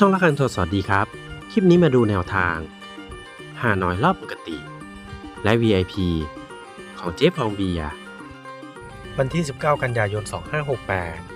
ช่องละคันโทรสวัสดีครับ คลิปนี้มาดูแนวทางหาน้อยรอบปกติ และ VIP ของเจ๊ฟองเบียวันที่ 19 กันยายน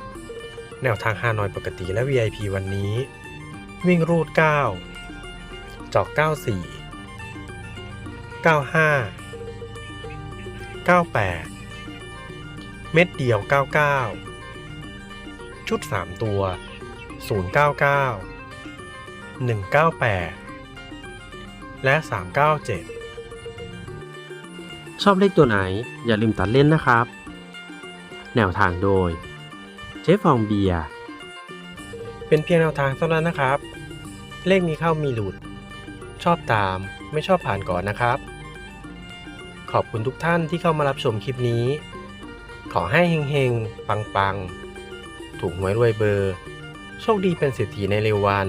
2568 แนวทางหานอยปกติและ VIP วันนี้ วิ่งรูด 9 จอก 94 95 98 เม็ดเดียว 99 ชุด 3 ตัว 099 198 และ 397 ชอบเลขตัวไหนอย่าลืมตัดเล่นนะครับ แนวทางโดยเจ๊ฟองเบียร์เป็นเพียงแนวทางเท่านั้นนะครับ เลขมีเข้ามีหลุด ชอบตามไม่ชอบผ่านก่อนนะครับ ขอบคุณทุกท่านที่เข้ามารับชมคลิปนี้ ขอให้เฮงๆ ปังๆ ถูกหวยรวยเบอร์โชคดีเป็นเศรษฐีในเร็ววัน